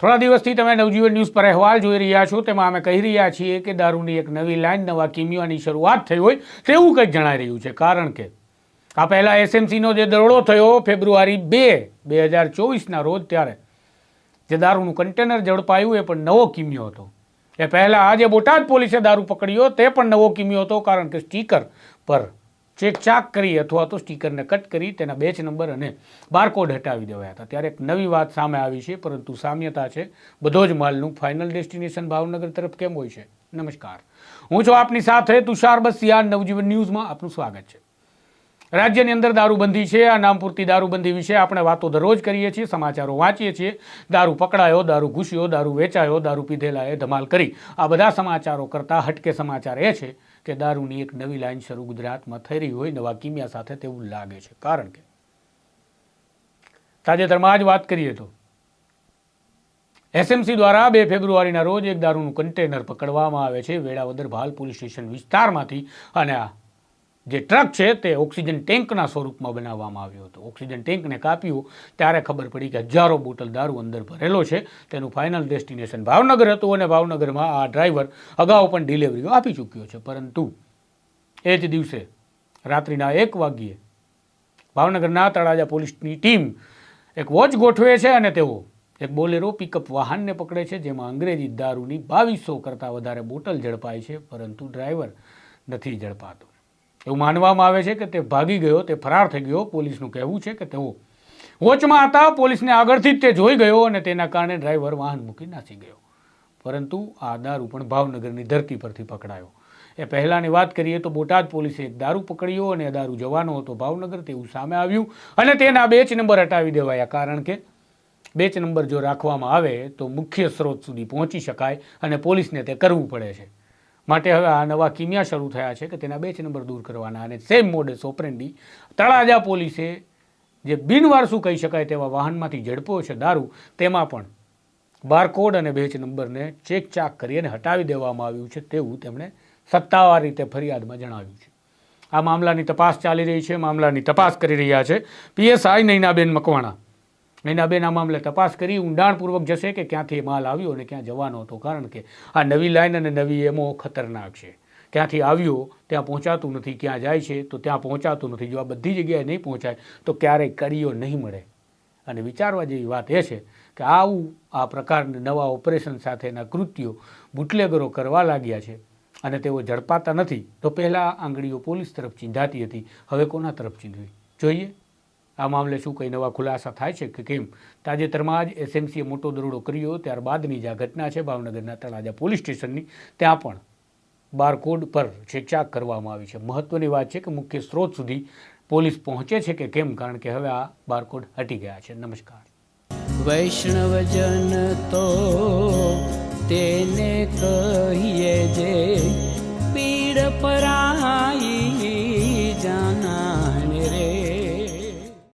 થોડા દિવસથી તમે નવજીવન ન્યૂઝ પર અહેવાલ જોઈ રહ્યા છો. તેમાં અમે કહી રહ્યા છીએ કે દારૂની એક નવી લાઇન નવા કિમિયાની શરૂઆત થઈ હોય તેવું કંઈક જણાઈ રહ્યું છે. કારણ કે આ પહેલાં એસએમસીનો જે દરોડો થયો ફેબ્રુઆરી બે બે હજાર ચોવીસના રોજ ત્યારે જે દારૂનું કન્ટેનર ઝડપાયું, એ પણ નવો કિમિયો હતો. એ પહેલાં આજે બોટાદ પોલીસે દારૂ પકડ્યો, તે પણ નવો કિમિયો હતો, કારણ કે સ્ટીકર પર ચેકચાક કરી અથવા તો સ્ટીકરને કટ કરી તેના બેચ નંબર અને બારકોડ હટાવી દેવાયા હતા. ત્યારે એક નવી વાત સામે આવી છે, પરંતુ સામ્યતા છે. બધો જ માલનું ફાઇનલ ડેસ્ટિનેશન ભાવનગર તરફ કેમ હોય છે? નમસ્કાર. હું છું આપની સાથે તુષાર બસિયા નવજીવન ન્યૂઝમાં આપનું સ્વાગત છે. રાજ્યની અંદર દારૂબંધી છે, આ નામ પૂરતી દારૂબંધી વિશે આપણે વાતો દરરોજ કરીએ છીએ, સમાચારો વાંચીએ છીએ. દારૂ પકડાયો, દારૂ ઘૂસ્યો, દારૂ વેચાયો, દારૂ પીધેલાએ ધમાલ કરી. આ બધા સમાચારો કરતાં હટકે સમાચાર એ છે કે દારૂની એક નવી લાઈન શરૂ ગુજરાતમાં થઈ રહી હોય, નવા કિમિયા સાથે તેવું લાગે છે. કારણ કે તાજેતરમાં જ વાત કરીએ તો એસએમસી દ્વારા બે ફેબ્રુઆરીના રોજ એક દારૂનું કન્ટેનર પકડવામાં આવે છે. વેળાવદર ભાલ પોલીસ સ્ટેશન વિસ્તારમાંથી અને આ જે ટ્રક છે તે ઓક્સિજન ટેન્કના સ્વરૂપમાં બનાવવામાં આવ્યો હતો. ઓક્સિજન ટેન્કને કાપ્યું, ત્યારે ખબર પડી કે હજારો બોટલ દારૂ અંદર ભરેલો છે. તેનું ફાઇનલ ડેસ્ટિનેશન ભાવનગર હતું અને ભાવનગરમાં આ ડ્રાઈવર અગાઉ પણ ડિલિવરીઓ આપી ચૂક્યો છે. પરંતુ એ જ દિવસે રાત્રિના એક વાગ્યે ભાવનગરના તળાજા પોલીસની ટીમ એક વોચ ગોઠવે છે અને તેઓ એક બોલેરો પિકઅપ વાહનને પકડે છે, જેમાં અંગ્રેજી દારૂની બાવીસો કરતાં વધારે બોટલ ઝડપાય છે, પરંતુ ડ્રાઈવર નથી ઝડપાતો. એવું માનવામાં આવે છે કે તે ભાગી ગયો, તે ફરાર થઈ ગયો, પોલીસનું કહેવું છે કે તેઓ વોચમાં હતા, પોલીસને આગળથી જ તે જોઈ ગયો અને તેના કારણે ડ્રાઈવર વાહન મૂકી નાસી ગયો. પરંતુ આ દારૂ પણ ભાવનગરની ધરતી પરથી પકડાયો. એ પહેલાંની વાત કરીએ તો બોટાદ પોલીસે એક દારૂ પકડ્યો અને દારૂ જવાનો હતો ભાવનગર, તેવું સામે આવ્યું અને તેના બેચ નંબર હટાવી દેવાયા. કારણ કે બેચ નંબર જો રાખવામાં આવે તો મુખ્ય સ્ત્રોત સુધી પહોંચી શકાય અને પોલીસને તે કરવું પડે છે. માટે હવે આ નવા કિમિયા શરૂ થયા છે કે તેના બેચ નંબર દૂર કરવાના અને સેમ મોડેસ ઓપરેન્ડી તળાજા પોલીસે જે બિનવારસુ કહી શકાય તેવા વાહનમાંથી ઝડપ્યો છે, દારૂ, તેમાં પણ બારકોડ અને બેચ નંબરને ચેક ચાક કરી અને હટાવી દેવામાં આવ્યું છે તેવું તેમણે સત્તાવાર રીતે ફરિયાદમાં જણાવ્યું છે. આ મામલાની તપાસ ચાલી રહી છે, મામલાની તપાસ કરી રહ્યા છે. પીએસઆઈ નૈનાબેન મકવાણા. નૈનાબેન આ મામલે તપાસ કરી, ઊંડાણપૂર્વક જશે કે ક્યાંથી માલ આવ્યો અને ક્યાં જવાનો હતો. કારણ કે આ નવી લાઇન અને નવી એમો ખતરનાક છે. ક્યાંથી આવ્યો, ત્યાં પહોંચાતું નથી. ક્યાં જાય છે, તો ત્યાં પહોંચાતું નથી. જો આ બધી જગ્યાએ નહીં પહોંચાય, તો ક્યારેય કડીઓ નહીં મળે. અને વિચારવા જેવી વાત એ છે કે આવું આ પ્રકારના નવા ઓપરેશન સાથેના કૃત્યો બુટલેગરો કરવા લાગ્યા છે અને તેઓ ઝડપાતા નથી, તો પહેલાં આંગળીઓ પોલીસ તરફ ચીંધાતી હતી. હવે કોના તરફ ચીંધવી? જોઈએ. આ મામલે શું કંઈ નવા ખુલાસા થાય છે કે કેમ? તાજેતરમાં જ એસએમસીએ મોટો દરોડો કર્યો, ત્યારબાદની જે આ ઘટના છે. ભાવનગરના તળાજા પોલીસ સ્ટેશનની, ત્યાં પણ બારકોડ પર છેકચાક કરવામાં આવી છે. મહત્વની વાત છે કે મુખ્ય સ્ત્રોત સુધી પોલીસ પહોંચે છે કે કેમ? કારણ કે હવે આ બારકોડ હટી ગયા છે. નમસ્કાર. વૈષ્ણવજન તો તેને કહીએ જે, પીડ પર